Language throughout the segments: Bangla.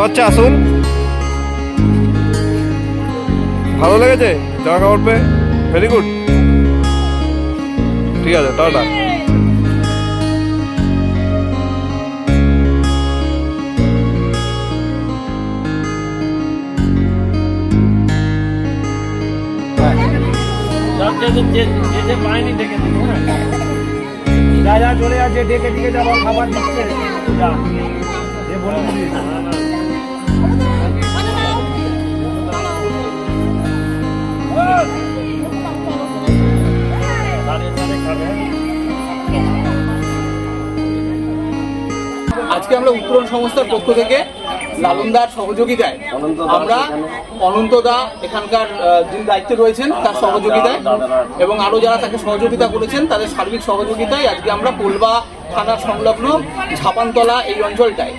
বাচ্চা আসুন। ভালো লেগেছে? জামা কাপড় পেয়ে ভেরি গুড ঠিক আছে, টাটা। ডেকে হ্যাঁ। যা যা চলে যে ডেকে দিকে যাব, খাবার দিচ্ছে। আজকে আমরা উত্তরণ সংস্থার পক্ষ থেকে লালনদার সহযোগিতায় আমরা অনন্তদা এখানকার যিনি দায়িত্বে রয়েছেন, তার সহযোগিতায় এবং আরও যারা তাকে সহযোগিতা করেছেন, তাদের সার্বিক সহযোগিতায় আজকে আমরা পোলবা থানার সংলগ্ন ঝাপানতলা এই অঞ্চলটায়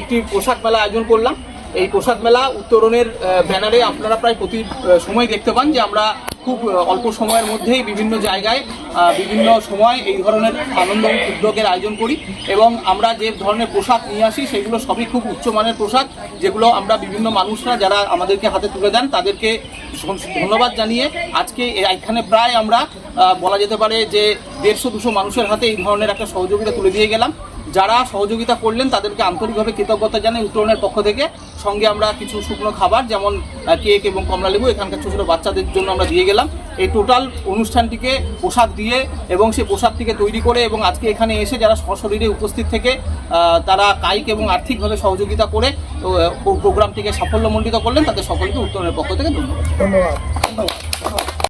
একটি পোশাক মেলা আয়োজন করলাম। এই পোশাক মেলা উত্তরণের ব্যানারে আপনারা প্রায় প্রতি সময় দেখতে পান যে আমরা খুব অল্প সময়ের মধ্যেই বিভিন্ন জায়গায় বিভিন্ন সময় এই ধরনের আনন্দ উদ্যোগের আয়োজন করি এবং আমরা যে ধরনের পোশাক নিয়ে আসি, সেগুলো সবই খুব উচ্চমানের পোশাক যেগুলো আমরা বিভিন্ন মানুষরা যারা আমাদেরকে হাতে তুলে দেন, তাদেরকে ধন্যবাদ জানিয়ে আজকে এখানে প্রায় আমরা বলা যেতে পারে যে দেড়শো দুশো মানুষের হাতে এই ধরনের একটা সহযোগিতা তুলে দিয়ে গেলাম। যারা সহযোগিতা করলেন তাদেরকে আন্তরিকভাবে কৃতজ্ঞতা জানাই উত্তরণের পক্ষ থেকে। সঙ্গে আমরা কিছু শুকনো খাবার যেমন কেক এবং কমলালেবু এখানকার ছোটো ছোটো বাচ্চাদের জন্য আমরা দিয়ে গেলাম। এই টোটাল অনুষ্ঠানটিকে পোশাক দিয়ে এবং সেই পোশাকটিকে তৈরি করে এবং আজকে এখানে এসে যারা সশরীরে উপস্থিত থেকে তারা কায়িক এবং আর্থিকভাবে সহযোগিতা করে প্রোগ্রামটিকে সাফল্যমণ্ডিত করলেন তাদের সকলকে উত্তরণের পক্ষ থেকে ধন্যবাদ। ধন্যবাদ।